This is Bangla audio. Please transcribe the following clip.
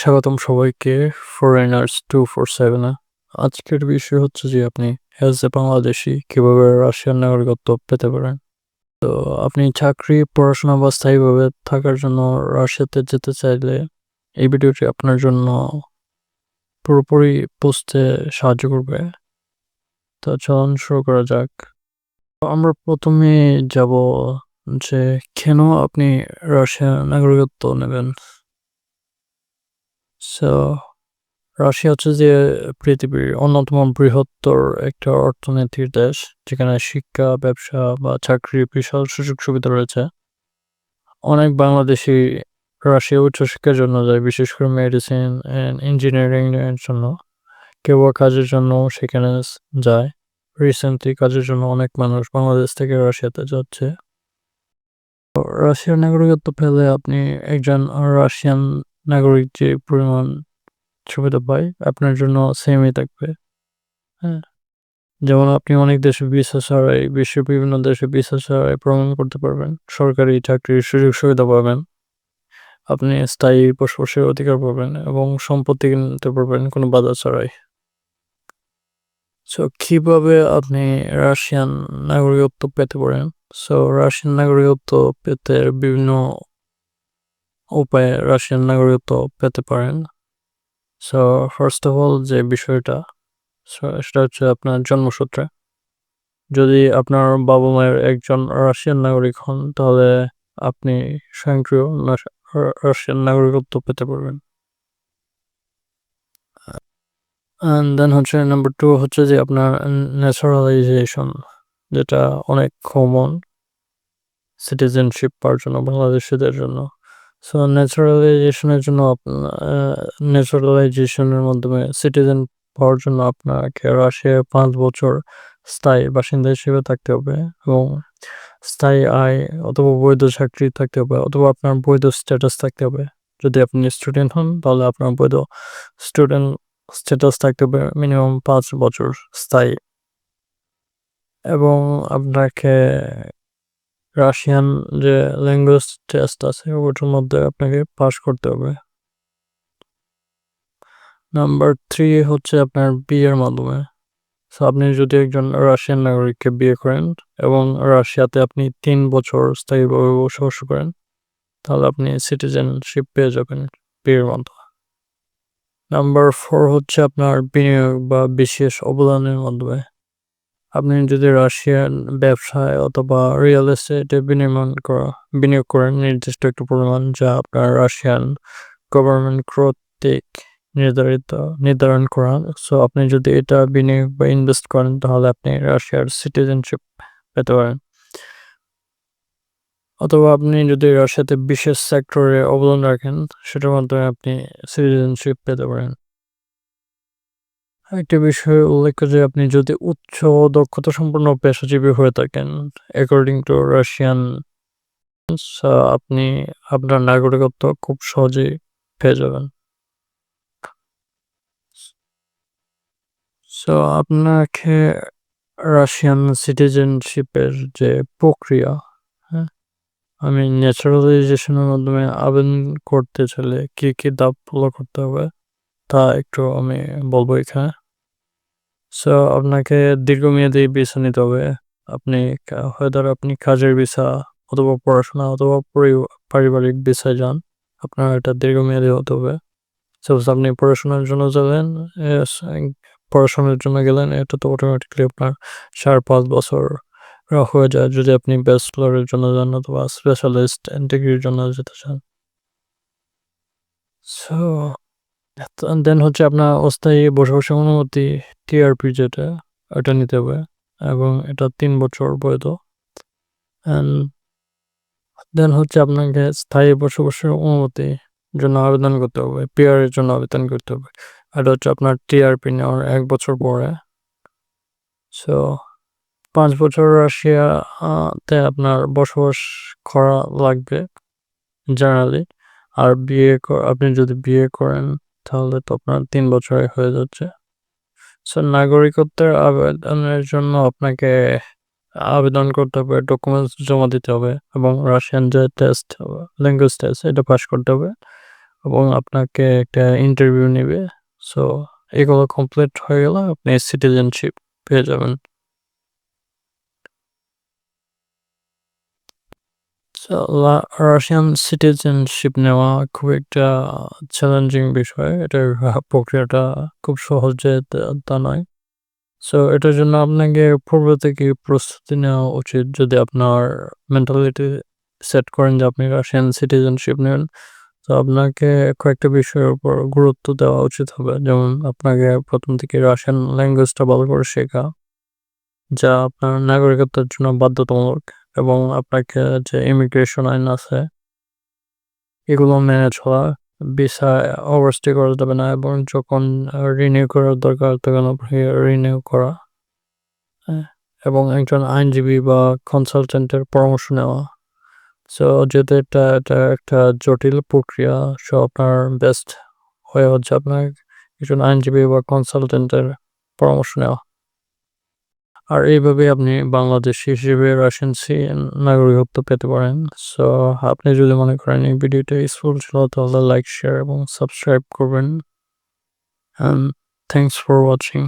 স্বাগতম সবাইকে ফরেনার্স টু ফোর সেভেনে আজকের বিষয় হচ্ছে যে আপনি অ্যাজ এ বাংলাদেশি কীভাবে রাশিয়ান নাগরিকত্ব পেতে পারেন? তো আপনি চাকরি, পড়াশোনা বা স্থায়ীভাবে থাকার জন্য রাশিয়াতে যেতে চাইলে এই ভিডিওটি আপনার জন্য পুরোপুরি বুঝতে সাহায্য করবে। তো চলন শুরু করা যাক। আমরা প্রথমে যাব যে কেন আপনি রাশিয়ার নাগরিকত্ব নেবেন? সো রাশিয়া হচ্ছে যে পৃথিবীর অন্যতম বৃহত্তর একটা অর্থনীতির দেশ, যেখানে শিক্ষা, ব্যবসা বা চাকরির বিশাল সুযোগ সুবিধা রয়েছে। অনেক বাংলাদেশি রাশিয়া উচ্চশিক্ষার জন্য যায়, বিশেষ করে মেডিসিন অ্যান্ড ইঞ্জিনিয়ারিং এর জন্য। কেউ কাজের জন্য সেখানে যায়। রিসেন্টলি কাজের জন্য অনেক মানুষ বাংলাদেশ থেকে রাশিয়াতে যাচ্ছে। রাশিয়ার নাগরিকত্ব পেলে আপনি একজন রাশিয়ান নাগরিক যে পরিমাণ সুবিধা পায়, আপনার জন্য সেমই থাকবে। হ্যাঁ। যেমন আপনি অনেক দেশে ভিসা ছাড়াই বিশ্বের বিভিন্ন দেশে ভিসা ছাড়াই ভ্রমণ করতে পারবেন, সরকারি চাকরির সুযোগ সুবিধা পাবেন, আপনি স্থায়ী বসবাসের অধিকার পাবেন এবং সম্পত্তি কিনতে পারবেন কোনো বাধা ছাড়াই। সো কীভাবে আপনি রাশিয়ান নাগরিকত্ব পেতে পারেন? সো রাশিয়ান নাগরিকত্ব পেতে বিভিন্ন উপায়ে রাশিয়ান নাগরিকত্ব পেতে পারেন। সো ফার্স্ট অফ অল যে বিষয়টা সেটা হচ্ছে আপনার জন্মসূত্রে। যদি আপনার বাবা মায়ের একজন রাশিয়ান নাগরিক হন, তাহলে আপনি স্বয়ংক্রিয় রাশিয়ান নাগরিকত্ব পেতে পারবেন। দেন হচ্ছে নাম্বার টু হচ্ছে যে আপনার ন্যাচারালাইজেশন যেটা অনেক কমন সিটিজেনশিপ পাওয়ার জন্য বাংলাদেশিদের জন্য। সো ন্যাচারালাইজেশনের জন্য ন্যাচারালাইজেশনের মাধ্যমে সিটিজেন পাওয়ার জন্য আপনাকে রাশিয়ায় পাঁচ বছর স্থায়ী বাসিন্দা হিসেবে থাকতে হবে এবং স্থায়ী আয় অথবা বৈধ চাকরি থাকতে হবে অথবা আপনার বৈধ স্ট্যাটাস থাকতে হবে। যদি আপনি স্টুডেন্ট হন, তাহলে আপনার বৈধ স্টুডেন্ট স্ট্যাটাস থাকতে হবে মিনিমাম পাঁচ বছর স্থায়ী। এবং আপনাকে রাশিয়ান যে ল্যাঙ্গুয়েজ টেস্ট আছে, ওটার মধ্যে আপনাকে পাস করতে হবে। নাম্বার থ্রি হচ্ছে আপনার বিয়ের মাধ্যমে। সো আপনি যদি একজন রাশিয়ান নাগরিককে বিয়ে করেন এবং রাশিয়াতে আপনি তিন বছর স্থায়ীভাবে বসবাস করেন, তাহলে আপনি সিটিজেনশিপ পেয়ে যাবেন বিয়ের মাধ্যমে। নাম্বার ফোর হচ্ছে আপনার বিনিয়োগ বা বিশেষ অবদানের মাধ্যমে। আপনি যদি রাশিয়ান ব্যবসায় অথবা রিয়েল এস্টেটে বিনিয়োগ করা, বিনিয়োগ করেন, নির্দিষ্ট একটু পরিমাণ যা আপনার রাশিয়ান গভর্নমেন্ট কর্তৃক নির্ধারিত, নির্ধারণ করা। সো আপনি যদি এটা বিনিয়োগ বা ইনভেস্ট করেন, তাহলে আপনি রাশিয়ার সিটিজেনশিপ পেতে পারেন। অথবা আপনি যদি রাশিয়াতে বিশেষ সেক্টরে অবদান রাখেন, সেটার মাধ্যমে আপনি সিটিজেনশিপ পেতে পারেন। একটি বিষয় উল্লেখ যে আপনি যদি উচ্চ দক্ষতা সম্পন্ন পেশাজীবী হয়ে থাকেন অ্যাকর্ডিং টু রাশিয়ান আপনি আপনার নাগরিকত্ব খুব সহজেই পেয়ে যাবেন। সো আপনাকে রাশিয়ান সিটিজেনশিপের যে প্রক্রিয়া হ্যাঁ আমি ন্যাচারালাইজেশনের মাধ্যমে আবেদন করতে চাইলে কি কি ধাপ ফলো করতে হবে, তা একটু আমি বলব এখানে। সো আপনাকে দীর্ঘমেয়াদী ভিসা নিতে হবে। আপনি হয়তো আপনি কাজের ভিসা অথবা পড়াশোনা অথবা পারিবারিক ভিসায় যান, আপনার এটা দীর্ঘমেয়াদী হতে হবে। সাপোজ আপনি পড়াশোনার জন্য যাবেন পড়াশোনার জন্য গেলেন, এটা তো অটোমেটিকলি আপনার চার, পাঁচ বছর হয়ে যায় যদি আপনি ব্যাচেলরের জন্য যান অথবা স্পেশালিস্ট ডিগ্রির জন্য যেতে চান। সো দেন হচ্ছে আপনার অস্থায়ী বসবাসের অনুমতি টিআরপি যেটা, ওটা নিতে হবে, এবং এটা তিন বছর বৈধ। দেন হচ্ছে আপনাকে স্থায়ী বসবাসের অনুমতি জন্য আবেদন করতে হবে পিআর এর জন্য আবেদন করতে হবে। এটা হচ্ছে আপনার টিআরপি নেওয়ার এক বছর পরে। সো পাঁচ বছর রাশিয়াতে আপনার বসবাস করা লাগবে জেনারেলি আর বিয়ে আপনি যদি বিয়ে করেন তাহলে তো আপনার তিন বছরে হয়ে যাচ্ছে সো নাগরিকত্বের আবেদনের জন্য আপনাকে আবেদন করতে হবে ডকুমেন্টস জমা দিতে হবে এবং রাশিয়ান যে টেস্ট ল্যাঙ্গুয়েজ টেস্ট এটা পাস করতে হবে এবং আপনাকে একটা ইন্টারভিউ নিবে। সো এগুলো কমপ্লিট হয়ে গেলে আপনি সিটিজেনশিপ পেয়ে যাবেন। সো লা রাশিয়ান সিটিজেনশিপ নেওয়া খুব একটা চ্যালেঞ্জিং বিষয়। এটার প্রক্রিয়াটা খুব সহজে তা নয়। সো এটার জন্য আপনাকে পূর্ব থেকেই প্রস্তুতি নেওয়া উচিত যদি আপনার মেন্টালিটি সেট করেন যে আপনি রাশিয়ান সিটিজেনশিপ নেবেন। তো আপনাকে কয়েকটা বিষয়ের উপর গুরুত্ব দেওয়া উচিত হবে। যেমন আপনাকে প্রথম থেকে রাশিয়ান ল্যাঙ্গুয়েজটা ভালো করে শেখা। যা আপনার নাগরিকত্বের জন্য বাধ্যতামূলক এবং আপনাকে যে ইমিগ্রেশন আইন আছে, এগুলো মেনে চলা। ভিসায় ওভারস্টে করা যাবে না এবং যখন রিনিউ করার দরকার তখন আপনি রিনিউ করা। হ্যাঁ? এবং একজন আইনজীবী বা কনসালটেন্টের পরামর্শ নেওয়া। সো যেহেতু এটা এটা একটা জটিল প্রক্রিয়া সো আপনার বেস্ট হয়ে হচ্ছে আপনার একজন আইনজীবী বা কনসালটেন্টের পরামর্শ নেওয়া। আর এইভাবে আপনি বাংলাদেশ হিসেবে রাশিয়ান নাগরিকত্ব পেতে পারেন। সো আপনি যদি মনে করেন এই ভিডিওটা ইউজফুল ছিল তাহলে লাইক, শেয়ার এবং সাবস্ক্রাইব করবেন। Thanks for watching.